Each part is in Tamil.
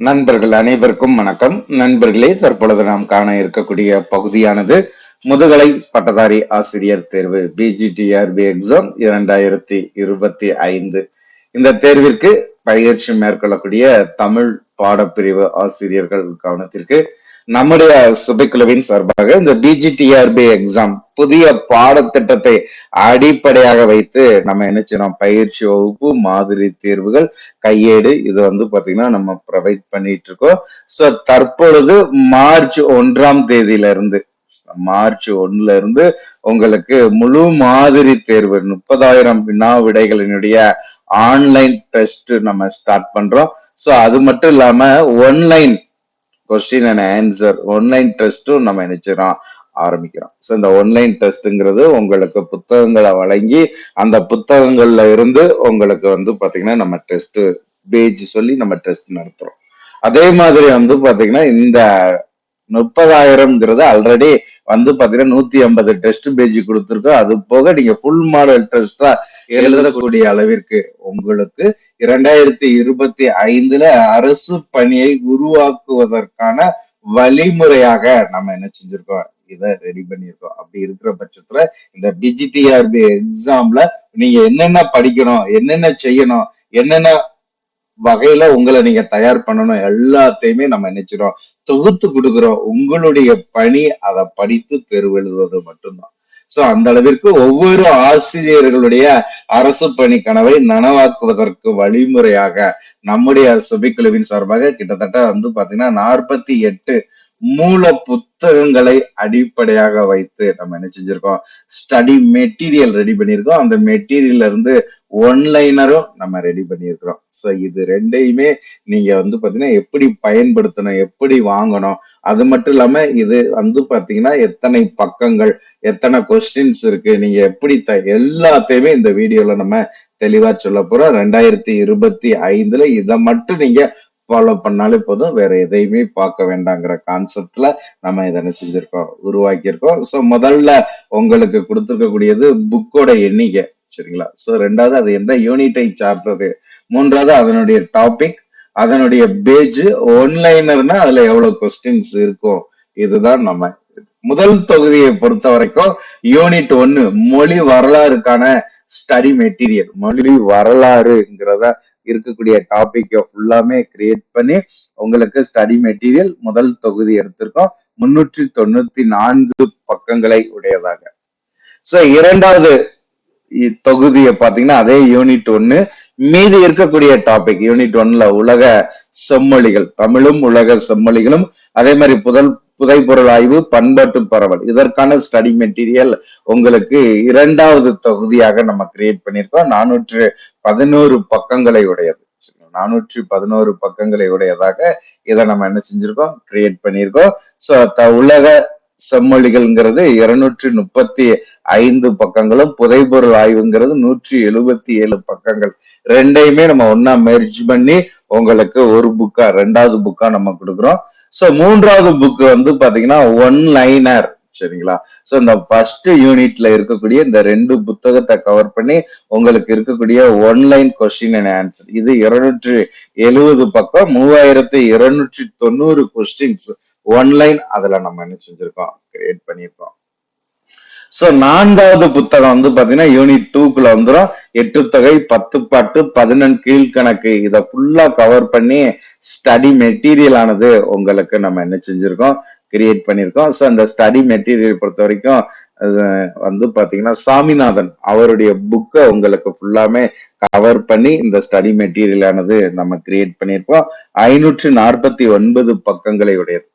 நண்பர்கள் அனைவருக்கும் வணக்கம். நண்பர்களே தற்பொழுது நாம் காண இருக்கக்கூடிய பகுதியானது முதுகலை பட்டதாரி ஆசிரியர் தேர்வு பிஜிடிஆர்பி எக்ஸாம் இரண்டாயிரத்தி இருபத்தி ஐந்து. இந்த தேர்விற்கு பயிற்சி மேற்கொள்ளக்கூடிய தமிழ் பாடப்பிரிவு ஆசிரியர்கள் கவனத்திற்கு நம்முடைய சபைக்குழுவின் சார்பாக இந்த பிஜிடிஆர்பி எக்ஸாம் புதிய பாடத்திட்டத்தை அடிப்படையாக வைத்து நம்ம என்ன செய்யறோம்? பயிற்சி வகுப்பு மாதிரி தேர்வுகள் கையேடு இது வந்து பாத்தீங்கன்னா நம்ம ப்ரொவைட் பண்ணிட்டு இருக்கோம். சோ தற்பொழுது மார்ச் ஒன்றாம் தேதியில இருந்து மார்ச் ஒன்னுல இருந்து உங்களுக்கு முழு மாதிரி தேர்வு முப்பதாயிரம் வினா விடைகளினுடைய ஆன்லைன் டெஸ்ட் நம்ம ஸ்டார்ட் பண்றோம். சோ அது மட்டும் இல்லாம online question and answer online டெஸ்ட்டும் நம்ம நினைச்சிடறோம் ஆரம்பிக்கிறோம். ஸோ இந்த ஒன்லைன் டெஸ்ட்டுங்கிறது உங்களுக்கு புத்தகங்களை வழங்கி அந்த புத்தகங்கள்ல இருந்து உங்களுக்கு வந்து பார்த்தீங்கன்னா நம்ம டெஸ்ட் பேஜ் சொல்லி நம்ம டெஸ்ட் நடத்துகிறோம் அதே மாதிரி வந்து பார்த்தீங்கன்னா இந்த முப்பதாயிரம்ங்கிறது ஆல்ரெடி வந்து பாத்தீங்கன்னா நூத்தி ஐம்பது டெஸ்ட் பேஜ் கொடுத்துருக்கோம். அது போக நீங்க ஃபுல் மாடல் டெஸ்டா எழுதக்கூடிய அளவிற்கு உங்களுக்கு இரண்டாயிரத்தி இருபத்தி ஐந்துல அரசு பணியை உருவாக்குவதற்கான வழிமுறையாக நம்ம என்ன செஞ்சிருக்கோம்? இதை ரெடி பண்ணியிருக்கோம். அப்படி இருக்கிற பட்சத்துல இந்த டிஜிடிஆர்பி எக்ஸாம்ல நீங்க என்னென்ன படிக்கணும் என்னென்ன செய்யணும் என்னென்ன வகையில உங்களை நீங்க தயார் பண்ணணும் எல்லாத்தையுமே நம்ம நினைச்சிடும் தொகுத்து கொடுக்கிறோம். உங்களுடைய பணி அதை படித்து தேர்வு எழுதுவது மட்டும்தான். சோ அந்த அளவிற்கு ஒவ்வொரு ஆசிரியர்களுடைய அரசு பணி கனவை நனவாக்குவதற்கு வழிமுறையாக நம்முடைய சபைக்குழுவின் சார்பாக கிட்டத்தட்ட வந்து பாத்தீங்கன்னா நாற்பத்தி எட்டு மூல புத்தகங்களை அடிப்படையாக வைத்து நம்ம என்ன செஞ்சிருக்கோம்? ஸ்டடி மெட்டீரியல் ரெடி பண்ணியிருக்கோம். அந்த மெட்டீரியல்ல இருந்து ஒன்லைனரும் நம்ம ரெடி பண்ணியிருக்கிறோம். ஸோ இது ரெண்டையுமே நீங்க வந்து பாத்தீங்கன்னா எப்படி பயன்படுத்தணும் எப்படி வாங்கணும் அது மட்டும் இல்லாம இது வந்து பாத்தீங்கன்னா எத்தனை பக்கங்கள் எத்தனை கொஸ்டின்ஸ் இருக்கு நீங்க எப்படி த எல்லாத்தையுமே இந்த வீடியோல நம்ம தெளிவா சொல்ல போறோம். ரெண்டாயிரத்தி இருபத்தி ஐந்துல இதை மட்டும் நீங்க ஃபாலோ பண்ணாலே போதும். வேற எதையுமே பார்க்க வேண்டாங்கிற கான்செப்ட்ல நம்ம இதை செஞ்சிருக்கோம்? உருவாக்கியிருக்கோம். ஸோ முதல்ல உங்களுக்கு கொடுத்துருக்கக்கூடியது புக்கோட எண்ணிக்கை. சரிங்களா? ஸோ ரெண்டாவது அது எந்த யூனிட்டை சார்ந்தது? மூன்றாவது அதனுடைய டாபிக் அதனுடைய பேஜ் ஒன்லைனர்னா அதுல எவ்வளவு கொஸ்டின்ஸ் இருக்கும்? இதுதான் நம்ம முதல் தொகுதியை பொறுத்த வரைக்கும் யூனிட் ஒன்னு மொழி வரலாறுக்கான ஸ்டடி மெட்டீரியல் மொழி வரலாறுங்கிறத இருக்கக்கூடிய டாபிக் ஃபுல்லாமே கிரியேட் பண்ணி உங்களுக்கு ஸ்டடி மெட்டீரியல் முதல் தொகுதி எடுத்திருக்கோம். முன்னூற்றி தொண்ணூத்தி நான்கு பக்கங்களை உடையதாக. சோ இரண்டாவது தொகுதியை பாத்தீங்கன்னா அதே யூனிட் ஒன்னு. மீதி இருக்கக்கூடிய டாபிக் யூனிட் ஒன்ல உலக செம்மொழிகள். தமிழும் உலக செம்மொழிகளும் அதே மாதிரி புதல் புதைப்பொருள் ஆய்வு பண்பாட்டு பரவல். இதற்கான ஸ்டடி மெட்டீரியல் உங்களுக்கு இரண்டாவது தொகுதியாக நம்ம கிரியேட் பண்ணியிருக்கோம். நானூற்று பதினோரு பக்கங்களை உடையது. நானூற்றி பதினோரு பக்கங்களை உடையதாக இதை நம்ம என்ன செஞ்சிருக்கோம்? கிரியேட் பண்ணியிருக்கோம். சோ உலக செம்மொழிகள்ங்கிறது இருநூற்றி முப்பத்தி ஐந்து பக்கங்களும் புதைபொருள் ஆய்வுங்கிறது நூற்றி எழுபத்தி ஏழு பக்கங்கள். ரெண்டையுமே நம்ம ஒன்னா மெர்ஜ் பண்ணி உங்களுக்கு ஒரு புக்கா ரெண்டாவது புக்கா நம்ம கொடுக்குறோம். சோ மூன்றாவது புக் வந்து பாத்தீங்கன்னா ஒன் லைனர் சரிங்களா? சோ இந்த ஃபர்ஸ்ட் யூனிட்ல இருக்கக்கூடிய இந்த ரெண்டு புத்தகத்தை கவர் பண்ணி உங்களுக்கு இருக்கக்கூடிய ஒன்லைன் கொஸ்டின் அண்ட் ஆன்சர் இது இருநூற்றி எழுபது பக்கம் மூவாயிரத்தி இருநூற்றி தொண்ணூறு கொஸ்டின்ஸ் ஒன்லைன் அதுல நம்ம என்ன செஞ்சிருக்கோம்? கிரியேட் பண்ணியிருக்கோம் சோ நான்காவது புத்தகம் வந்து பாத்தீங்கன்னா யூனிட் டூக்குள்ள வந்துடும் எட்டு தொகை பத்து பாட்டு பதினெண் கீழ்கணக்கு. இதை ஃபுல்லா கவர் பண்ணி ஸ்டடி மெட்டீரியல் ஆனது உங்களுக்கு நம்ம என்ன செஞ்சிருக்கோம்? கிரியேட் பண்ணியிருக்கோம் ஸோ அந்த ஸ்டடி மெட்டீரியல் பொறுத்த வரைக்கும் வந்து பாத்தீங்கன்னா சாமிநாதன் அவருடைய புக்கை உங்களுக்கு ஃபுல்லாமே கவர் பண்ணி இந்த ஸ்டடி மெட்டீரியல் ஆனது நம்ம கிரியேட் பண்ணியிருக்கோம் ஐநூற்று நாற்பத்தி ஒன்பது பக்கங்களை உடையது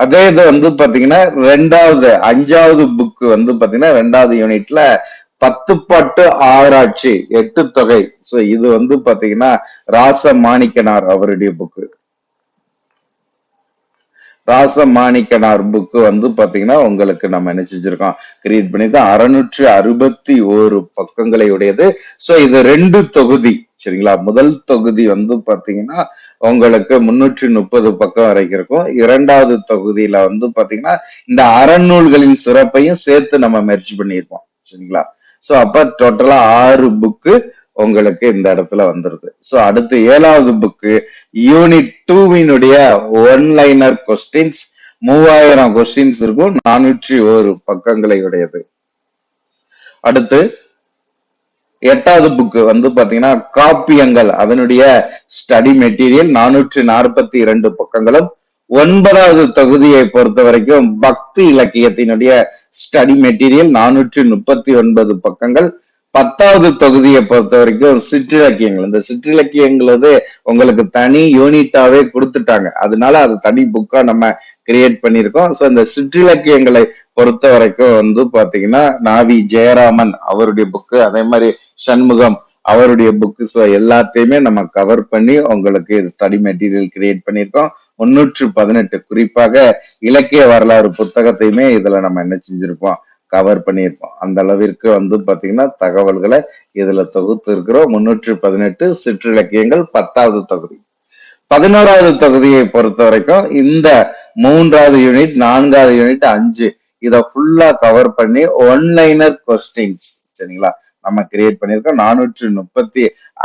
அதே இது வந்து பாத்தீங்கன்னா ரெண்டாவது அஞ்சாவது புக் வந்து பாத்தீங்கன்னா ரெண்டாவது யூனிட்ல பத்து பாட்டு ஆராய்ச்சி எட்டு தொகை. சோ இது வந்து பாத்தீங்கன்னா ராச மாணிக்கனார் அவருடைய புக்கு ராச மாணிக்கனார் புக்கு வந்து பாத்தீங்கன்னா உங்களுக்கு நம்ம என்ன செஞ்சிருக்கோம்? கிரியேட் தான் அறநூற்றி அறுபத்தி ஒரு பக்கங்களை உடையது. சோ இது ரெண்டு தொகுதி. சரிங்களா? முதல் தொகுதி வந்து பாத்தீங்கன்னா உங்களுக்கு முன்னூற்றி முப்பது பக்கம் வரைக்கும் இருக்கும். இரண்டாவது தொகுதியில வந்து பாத்தீங்கன்னா இந்த அறநூல்களின் சிறப்பையும் சேர்த்து நம்ம மெர்ஜ் பண்ணியிருக்கோம். சரிங்களா? சோ அப்ப டோட்டலா ஆறு புக்கு உங்களுக்கு இந்த இடத்துல வந்துருது. ஸோ அடுத்து ஏழாவது புக்கு யூனிட் டூவினுடைய ஒன் லைனர் கொஸ்டின்ஸ் மூவாயிரம் கொஸ்டின்ஸ் இருக்கும் நானூற்றி ஒரு பக்கங்களை உடையது. அடுத்து எட்டாவது புக்கு வந்து பாத்தீங்கன்னா காப்பியங்கள் அதனுடைய ஸ்டடி மெட்டீரியல் நானூற்றி நாற்பத்தி இரண்டு பக்கங்களும் ஒன்பதாவது தொகுதியை பொறுத்த வரைக்கும் பக்தி இலக்கியத்தினுடைய ஸ்டடி மெட்டீரியல் நானூற்றி முப்பத்தி ஒன்பது பக்கங்கள் பத்தாவது தொகுதியை பொறுத்த வரைக்கும் சிற்றிலக்கியங்கள். இந்த சிற்றிலக்கியங்கிறது உங்களுக்கு தனி யூனிட்டாவே கொடுத்துட்டாங்க. அதனால அது தனி புக்கா நம்ம கிரியேட் பண்ணியிருக்கோம். ஸோ இந்த சிற்றிலக்கியங்களை பொறுத்த வரைக்கும் வந்து பாத்தீங்கன்னா நாவி ஜெயராமன் அவருடைய புக்கு அதே மாதிரி சண்முகம் அவருடைய புக்ஸ் எல்லாத்தையுமே நம்ம கவர் பண்ணி உங்களுக்கு ஸ்டடி மெட்டீரியல் கிரியேட் பண்ணியிருக்கோம். முன்னூற்று பதினெட்டு குறிப்பாக இலக்கிய வரலாறு புத்தகத்தையுமே இதுல நம்ம என்ன செஞ்சிருப்போம் கவர் பண்ணியிருப்போம். அந்த அளவிற்கு வந்து பார்த்தீங்கன்னா தகவல்களை இதுல தொகுத்து இருக்கிறோம் முன்னூற்று பதினெட்டு சிற்றிலக்கியங்கள் பத்தாவது தொகுதி. பதினோராவது தொகுதியை பொறுத்த வரைக்கும் இந்த மூன்றாவது யூனிட் நான்காவது யூனிட் அஞ்சு இதை ஃபுல்லா கவர் பண்ணி ஒன்லைனர் கொஸ்டின்ஸ் சரிங்களா? நம்ம கிரியேட் பண்ணியிருக்கோம். நானூற்றி முப்பத்தி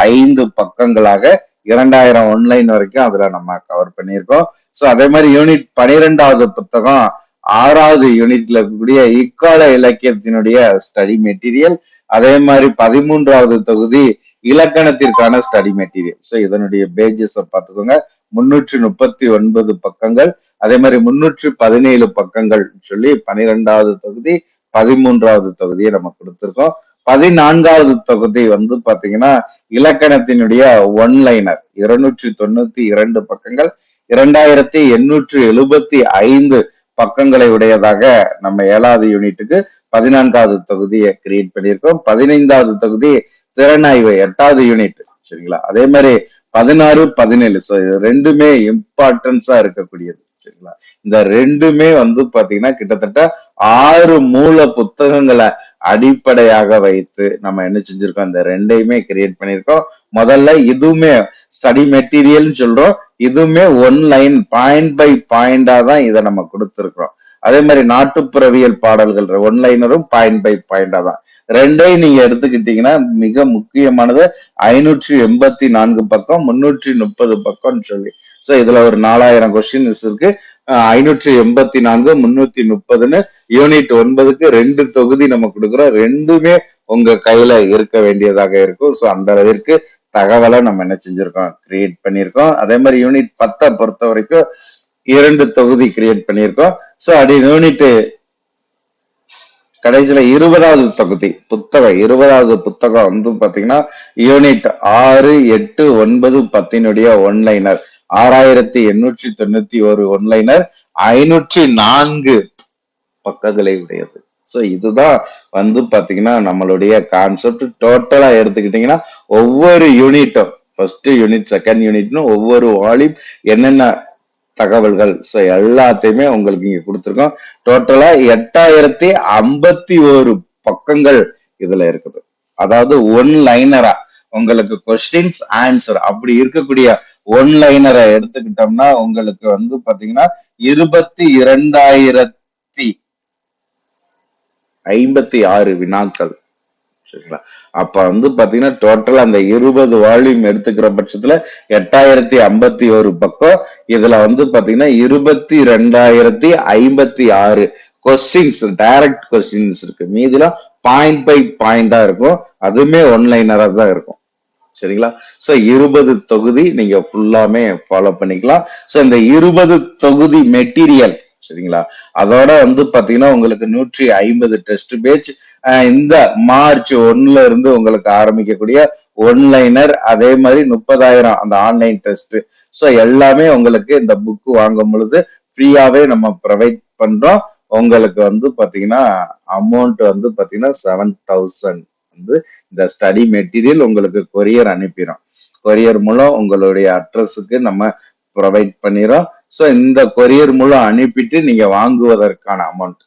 ஐந்து பக்கங்களாக இரண்டாயிரம் ஒன்லைன் வரைக்கும் அதுல நம்ம கவர் பண்ணியிருக்கோம். ஸோ அதே மாதிரி யூனிட் பனிரெண்டாவது புத்தகம் ஆறாவது யூனிட்ல இருக்கக்கூடிய இக்கால இலக்கியத்தினுடைய ஸ்டடி மெட்டீரியல் அதே மாதிரி பதிமூன்றாவது தொகுதி இலக்கணத்திற்கான ஸ்டடி மெட்டீரியல் ஸோ இதனுடைய பேஜஸ் பார்த்துக்கோங்க. முன்னூற்றி முப்பத்தி ஒன்பது பக்கங்கள் அதே மாதிரி முன்னூற்றி பதினேழு பக்கங்கள் சொல்லி பனிரெண்டாவது தொகுதி பதிமூன்றாவது தொகுதியை நம்ம கொடுத்திருக்கோம். பதினான்காவது தொகுதி வந்து பாத்தீங்கன்னா இலக்கணத்தினுடைய ஒன்லைனர் இருநூற்றி தொண்ணூத்தி இரண்டு பக்கங்கள் இரண்டாயிரத்தி எண்ணூற்றி எழுபத்தி ஐந்து பக்கங்களை உடையதாக நம்ம ஏழாவது யூனிட்டுக்கு பதினான்காவது தொகுதியை கிரியேட் பண்ணியிருக்கோம். பதினைந்தாவது தொகுதி திறனாய்வு எட்டாவது யூனிட். சரிங்களா? அதே மாதிரி பதினாறு பதினேழு. ஸோ இது ரெண்டுமே இம்பார்ட்டன்ஸா இருக்கக்கூடியது. சரிங்களா? இந்த ரெண்டுமே வந்து பாத்தீங்கன்னா கிட்டத்தட்ட ஆறு மூல புத்தகங்களை அடிப்படையாக வைத்து நம்ம என்ன செஞ்சிருக்கோம்? இந்த ரெண்டையுமே கிரியேட் பண்ணியிருக்கோம். முதல்ல இதுவுமே ஸ்டடி மெட்டீரியல்னு சொல்றோம். இதுவுமே ஒன் லைன் பாயிண்ட் பை பாயிண்டா தான் இதை நம்ம கொடுத்துருக்குறோம். அதே மாதிரி நாட்டுப்புறவியல் பாடல்கள் ஒன் லைனரும் பாயிண்ட் பை பாயிண்டா தான். ரெண்டையும் நீங்க எடுத்துக்கிட்டீங்கன்னா மிக முக்கியமானது ஐநூற்றி எண்பத்தி நான்கு பக்கம் முன்னூற்றி முப்பது பக்கம்னு சொல்லி. ஸோ இதுல ஒரு நாலாயிரம் கொஸ்டின்ஸ் இருக்கு. ஐநூற்றி எண்பத்தி நான்கு முன்னூத்தி முப்பதுன்னு யூனிட் ஒன்பதுக்கு ரெண்டு தொகுதி நம்ம கொடுக்குறோம். ரெண்டுமே உங்க கையில இருக்க வேண்டியதாக இருக்கும். ஸோ அந்த அளவிற்கு தகவலை நம்ம என்ன செஞ்சிருக்கோம்? கிரியேட் பண்ணியிருக்கோம். அதே மாதிரி யூனிட் பத்தை பொறுத்த வரைக்கும் இரண்டு தொகுதி கிரியேட் பண்ணியிருக்கோம். ஸோ அடி யூனிட் கடைசியில இருபதாவது தொகுதி புத்தகம் இருபதாவது புத்தகம் வந்து பாத்தீங்கன்னா யூனிட் ஆறு எட்டு ஒன்பது பத்தினுடைய ஒன்லைனர் ஆறாயிரத்தி எண்ணூற்றி தொண்ணூத்தி ஒரு ஒன்லைனர் ஐநூற்றி நான்கு பக்கங்களை உடையது. ஸோ இதுதான் வந்து பார்த்தீங்கன்னா நம்மளுடைய கான்செப்ட் டோட்டலாக எடுத்துக்கிட்டிங்கன்னா ஒவ்வொரு யூனிட்டும் ஃபர்ஸ்ட் யூனிட் செகண்ட் யூனிட்னு ஒவ்வொரு வாலியும் என்னென்ன தகவல்கள். ஸோ எல்லாத்தையுமே உங்களுக்கு இங்கே கொடுத்துருக்கோம். டோட்டலாக எட்டாயிரத்தி ஐம்பத்தி ஒரு பக்கங்கள் இதில் இருக்குது. அதாவது ஒன் லைனரா உங்களுக்கு கொஸ்டின்ஸ் ஆன்சர் அப்படி இருக்கக்கூடிய ஒன் லைனரை எடுத்துக்கிட்டோம்னா உங்களுக்கு வந்து பாத்தீங்கன்னா இருபத்தி இரண்டாயிரத்தி ஐம்பத்தி ஆறு வினாக்கள். சரிங்களா? அப்ப வந்து பாத்தீங்கன்னா டோட்டல் அந்த இருபது வால்யூம் எடுத்துக்கிற பட்சத்துல எட்டாயிரத்தி ஐம்பத்தி ஒரு பக்கம். இதுல வந்து பாத்தீங்கன்னா இருபத்தி ரெண்டாயிரத்தி ஐம்பத்தி ஆறு கொஸ்டின்ஸ் டைரக்ட் கொஸ்டின்ஸ் இருக்கு. மீதிலாம் பாயிண்ட் பை பாயிண்டா இருக்கும். அதுவுமே ஒன்லைனரா தான் இருக்கும். சரிங்களா? சோ இருபது தொகுதி நீங்க ஃபுல்லாமே ஃபாலோ பண்ணிக்கலாம். சோ இந்த இருபது தொகுதி மெட்டீரியல் சரிங்களா? அதோட வந்து பாத்தீங்கன்னா உங்களுக்கு நூற்றி ஐம்பது டெஸ்ட் பேச் இந்த மார்ச் ஒன்னுல இருந்து உங்களுக்கு ஆரம்பிக்கக்கூடிய ஒன்லைனர் அதே மாதிரி முப்பதாயிரம் அந்த ஆன்லைன் டெஸ்ட் ஸோ எல்லாமே உங்களுக்கு இந்த புக்கு வாங்கும் பொழுது ஃப்ரீயாவே நம்ம ப்ரொவைட் பண்றோம். உங்களுக்கு வந்து பாத்தீங்கன்னா அமௌண்ட் வந்து பாத்தீங்கன்னா செவன் தௌசண்ட் வந்து இந்த ஸ்டடி மெட்டீரியல் உங்களுக்கு கொரியர் அனுப்பிடும் கொரியர் மூலம் உங்களுடைய அட்ரஸுக்கு நம்ம ப்ரொவைட் பண்ணிடுறோம் ஸோ இந்த கொரியர் மூலம் அனுப்பிட்டு நீங்க வாங்குவதற்கான அமௌண்ட்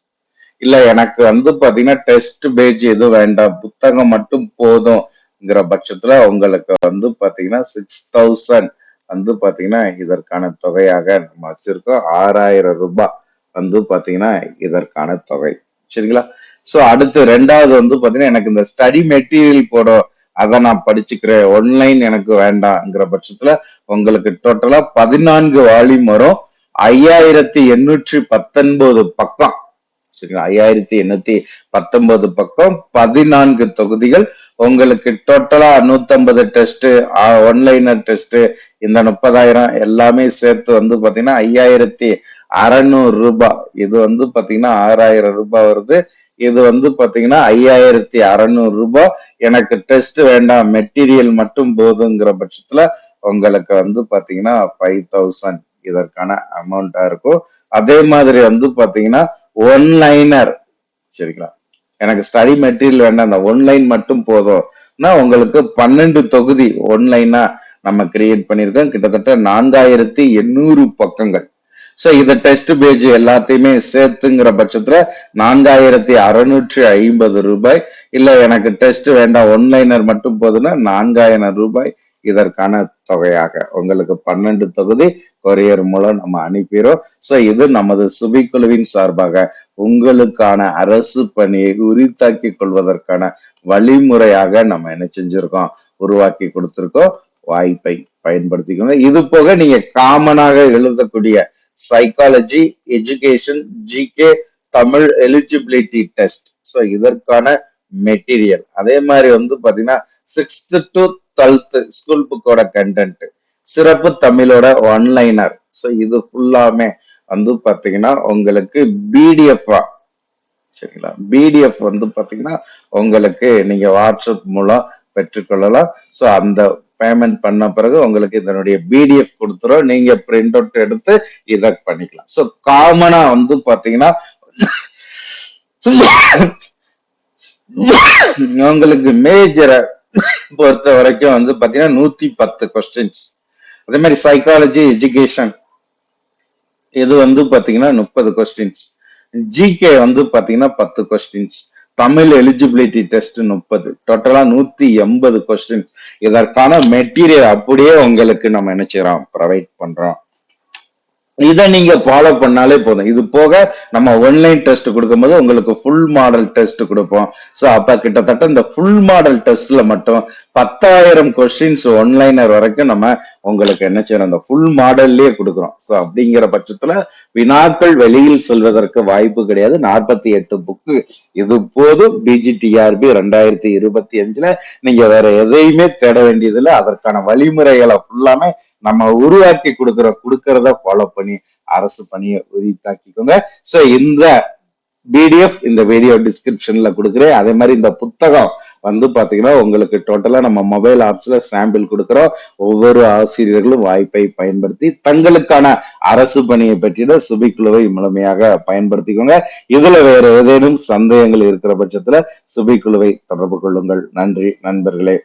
இல்ல எனக்கு வந்து பாத்தீங்கன்னா டெஸ்ட் பேஜ் எதுவும் வேண்டாம். புத்தகம் மட்டும் போதும்ங்கிற பட்சத்துல உங்களுக்கு வந்து பாத்தீங்கன்னா சிக்ஸ் தௌசண்ட் வந்து பாத்தீங்கன்னா இதற்கான தொகையாக நம்ம வச்சிருக்கோம். ஆறாயிரம் ரூபாய் வந்து பாத்தீங்கன்னா இதற்கான தொகை. சரிங்களா? ஸோ அடுத்து ரெண்டாவது வந்து பாத்தீங்கன்னா எனக்கு இந்த ஸ்டடி மெட்டீரியல் போட அதை நான் படிச்சுக்கிறேன். ஒன்லைன் எனக்கு வேண்டாம்ங்கிற பட்சத்துல உங்களுக்கு டோட்டலா பதினான்கு வால்யூம் வரும் ஐயாயிரத்தி எண்ணூற்றி பத்தொன்பது பக்கம். சரிங்களா ஐயாயிரத்தி எண்ணூத்தி பத்தொன்பது பக்கம் பதினான்கு தொகுதிகள். உங்களுக்கு டோட்டலா நூத்தம்பது டெஸ்ட் ஒன்லைனர் டெஸ்ட் இந்த முப்பதாயிரம் எல்லாமே சேர்த்து வந்து பாத்தீங்கன்னா ஐயாயிரத்தி அறநூறு ரூபாய் இது வந்து பாத்தீங்கன்னா ஆறாயிரம் ரூபாய் வருது. இது வந்து பாத்தீங்கன்னா ஐயாயிரத்தி அறநூறு ரூபாய் எனக்கு டெஸ்ட் வேண்டாம் மெட்டீரியல் மட்டும் போதுங்கிற பட்சத்துல உங்களுக்கு வந்து பாத்தீங்கன்னா ஃபைவ் தௌசண்ட் இதற்கான அமௌண்டா இருக்கும். அதே மாதிரி வந்து பாத்தீங்கன்னா ஒன்லைனர் சரிங்களா? எனக்கு ஸ்டடி மெட்டீரியல் வேண்டாம். அந்த ஒன்லைன் மட்டும் போதும்னா உங்களுக்கு பன்னெண்டு தொகுதி ஒன்லைனா நம்ம கிரியேட் பண்ணியிருக்கோம். கிட்டத்தட்ட நான்காயிரத்தி எண்ணூறு பக்கங்கள். ஸோ இந்த டெஸ்ட் பேஜ் எல்லாத்தையுமே சேர்த்துங்கிற பட்சத்தில் நான்காயிரத்தி அறுநூற்றி ஐம்பது ரூபாய். இல்லை எனக்கு டெஸ்ட் வேண்டாம். ஒன்லைனர் மட்டும் போதுன்னா நான்காயிரம் ரூபாய். இதற்கான தொகையாக. உங்களுக்கு பன்னெண்டு தொகுதி கொரியர் மூலம் நம்ம அனுப்பிடுறோம் ஸோ இது நமது சுபிக்குழுவின் சார்பாக உங்களுக்கான அரசு பணியை உரித்தாக்கி கொள்வதற்கான வழிமுறையாக நம்ம என்ன செஞ்சிருக்கோம்? உருவாக்கி கொடுத்துருக்கோம். வாய்ப்பை பயன்படுத்திக்கோங்க. இது போக நீங்க காமனாக எழுதக்கூடிய psychology education GK Tamil eligibility test so இதற்கான மெட்டீரியல் அதே மாதிரி வந்து பாத்தீங்கன்னா சிக்ஸ்த் டு டுவெல்த் ஸ்கூல் புக்கோட கண்டென்ட் சிறப்பு தமிழோட ஒன்லைனர் ஸோ இது ஃபுல்லாமே வந்து பார்த்தீங்கன்னா உங்களுக்கு பிடிஎஃபா சரிங்களா? பிடிஎஃப் வந்து பார்த்தீங்கன்னா உங்களுக்கு நீங்கள் வாட்ஸ்அப் மூலம் பெற்றுக்கொள்ளலாம். ஸோ அந்த பேமெண்ட் பண்ண பிறகு உங்களுக்கு இதனுடைய பிடிஎஃப் கொடுத்துரும். நீங்க பிரிண்ட் அவுட் எடுத்து இதை பண்ணிக்கலாம். ஸோ காமனா வந்து பாத்தீங்கன்னா உங்களுக்கு மேஜரை பொறுத்த வரைக்கும் வந்து பாத்தீங்கன்னா நூத்தி பத்து கொஸ்டின்ஸ் அதே மாதிரி சைக்காலஜி எஜுகேஷன் இது வந்து பாத்தீங்கன்னா முப்பது கொஸ்டின்ஸ் ஜிகே வந்து பாத்தீங்கன்னா பத்து கொஸ்டின்ஸ் தமிழ் எலிஜிபிலிட்டி டெஸ்ட் முப்பது. டோட்டலா நூத்தி எண்பது கொஸ்டின்ஸ் இதற்கான மெட்டீரியல் அப்படியே உங்களுக்கு நம்ம நினைச்சிடறோம் ப்ரொவைட் பண்றோம். இதை நீங்க ஃபாலோ பண்ணாலே போதும். இது போக நம்ம ஒன்லைன் டெஸ்ட் கொடுக்கும்போது உங்களுக்கு ஃபுல் மாடல் டெஸ்ட் கொடுப்போம். ஸோ அப்ப கிட்டத்தட்ட இந்த ஃபுல் மாடல் டெஸ்ட்ல மட்டும் பத்தாயிரம் கொஸ்டின்ஸ் ஒன்லைனர் வரைக்கும் நம்ம உங்களுக்கு என்ன செய்யணும்? அந்த ஃபுல் மாடல்லயே கொடுக்குறோம். ஸோ அப்படிங்கிற பட்சத்துல வினாக்கள் வெளியில் செல்வதற்கு வாய்ப்பு கிடையாது. நாற்பத்தி எட்டு புக்கு இது போதும். பிஜிடிஆர்பி ரெண்டாயிரத்தி இருபத்தி அஞ்சுல நீங்க வேற எதையுமே தேட வேண்டியதில்லை. அதற்கான வழிமுறைகளை ஃபுல்லாமே நம்ம உருவாக்கி கொடுக்குற கொடுக்கறத ஃபாலோ பண்ணி அரசு பணியை உரித்தாக்கிக்கோங்க ஸோ இந்த பிடிஎஃப் இந்த வீடியோ டிஸ்கிரிப்ஷன்ல கொடுக்குறேன். அதே மாதிரி இந்த புத்தகம் வந்து பாத்தீங்கன்னா உங்களுக்கு டோட்டலா நம்ம மொபைல் ஆப்ஸ்ல சாம்பிள் கொடுக்குறோம். ஒவ்வொரு ஆசிரியர்களும் வாய்ப்பை பயன்படுத்தி தங்களுக்கான அரசு பணியை பற்றின சுபிக்குழுவை முழுமையாக பயன்படுத்திக்கோங்க. இதுல வேற ஏதேனும் சந்தேகங்கள் இருக்கிற பட்சத்துல சுபிக்குழுவை தொடர்பு கொள்ளுங்கள். நன்றி நண்பர்களே.